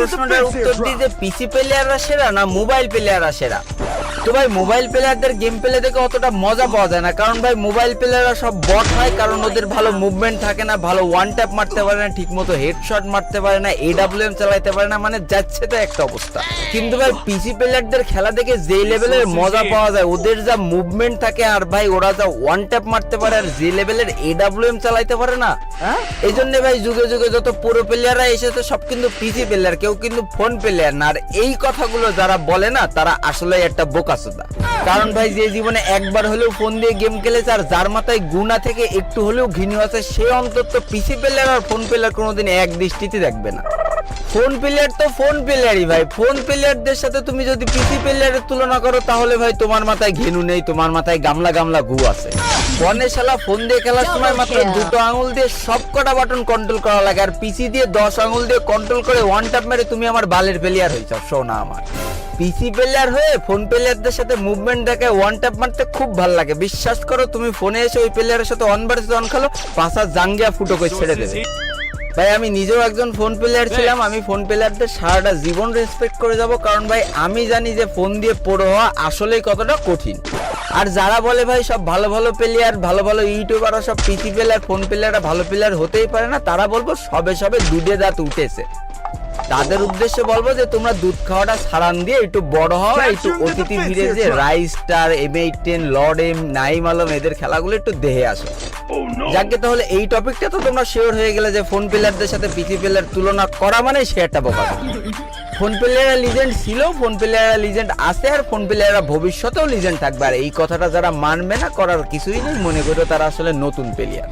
প্রশ্নটার উত্তর দিতে পিসি প্লেয়াররা সেরা না মোবাইল প্লেয়াররা সেরা? তো ভাই মোবাইল প্লেয়ারদের গেম প্লে দেখে অতটা মজা পাওয়া যায় না। কারণ ভাই মোবাইল প্লেয়াররা সব বট হয় কারণ ওদের ভালো মুভমেন্ট থাকে না ভালো ওয়ান ট্যাপ মারতে পারে না ঠিকমতো হেডশট মারতে পারে না এডাব্লিউএম চালাতে পারে না মানে যাচ্ছে তো একটা অবস্থা। কিন্তু ভাই পিসি প্লেয়ারদের খেলা দেখে যে লেভেলের মজা পাওয়া যায় ওদের যা মুভমেন্ট থাকে আর ভাই ওরা যা ওয়ান ট্যাপ মারতে পারে আর যে লেভেলের এডাব্লিউএম চালাইতে পারে না হ্যাঁ? এই জন্য ভাই যুগে যুগে যত পুরো প্লেয়াররা এসেছে সব কিন্তু পিসি প্লেয়ার কেউ কিন্তু ফোন প্লেয়ার না। আর এই কথাগুলো যারা বলে না তারা আসলে একটা বোকাসোদা কারণ ভাই যে জীবনে একবার হলেও ফোন দিয়ে গেম খেলেছে আর যার মাথায় গুণা থেকে একটু হলেও ঘৃণী আছে সে অন্তত পিসি প্লেয়ার আর ফোন প্লেয়ার কোনোদিন এক দৃষ্টিতে দেখবে না। ফোন প্লেয়ার তো ফোন প্লেয়ারই ভাই। ফোন প্লেয়ারদের সাথে তুমি যদি পিসি প্লেয়ারের তুলনা করো তাহলে ভাই তোমার মাথায় ঘেনু নেই তোমার মাথায় গামলা গামলা গু আছে। ফোনে শালা ফোন দিয়ে খেলার সময় মাত্র দুটো আঙুল দিয়ে সব কটা বাটন কন্ট্রোল করা লাগে আর পিসি দিয়ে দশ আঙুল দিয়ে কন্ট্রোল করে ওয়ান ট্যাপ মেরে তুমি আমার বালের প্লেয়ার হয়েছ শোনা আমার। পিসি প্লেয়ার হয়ে ফোন প্লেয়ারদের সাথে মুভমেন্ট দেখে ওয়ান ট্যাপ মারতে খুব ভালো লাগে। বিশ্বাস করো, তুমি ফোনে এসে ওই প্লেয়ারের সাথে অন ভার্সেস অন খেলো পাশা জাঙ্গিয়া ফুটো করে ছেড়ে দেবে। ভাই, আমি নিজেও একজন ফোন প্লেয়ার ছিলাম, আমি ফোন প্লেয়ারদের সারাটা জীবন রেসপেক্ট করে যাব, কারণ ভাই, আমি জানি যে ফোন দিয়ে পড়ো হওয়া আসলেই কতটা কঠিন। আর যারা বলে ভাই, সব ভালো ভালো প্লেয়ার ভালো ভালো ইউটিউবাররা সব পিসি প্লেয়ার ফোন প্লেয়াররা ভালো প্লেয়ার হতেই পারে না, তারা বলব সবে সবে দুধে দাঁত উঠেছে। তাদের উদ্দেশ্যে বলব যে তোমরা দুধ খাওয়াটা সারান দিয়ে একটু বড় হও একটু অতিথি ভিড়ে যে rise star M eight ten lord M Naim Alam এদের খেলাগুলো একটু দেহে আসো। যাকে তাহলে এই টপিকটা তো তোমরা শিওর হয়ে গেলে যে ফোন প্লেয়ারদের সাথে পিসি প্লেয়ার তুলনা করা মানে সে একটা বোকা ফোন প্লেয়াররা লিজেন্ড ছিল ফোন প্লেয়াররা লিজেন্ড আছে আর ফোন প্লেয়াররা ভবিষ্যতেও লিজেন্ড থাকবে। আর এই কথাটা যারা মানবে না করার কিছুই নেই মনে করো তারা আসলে নতুন প্লেয়ার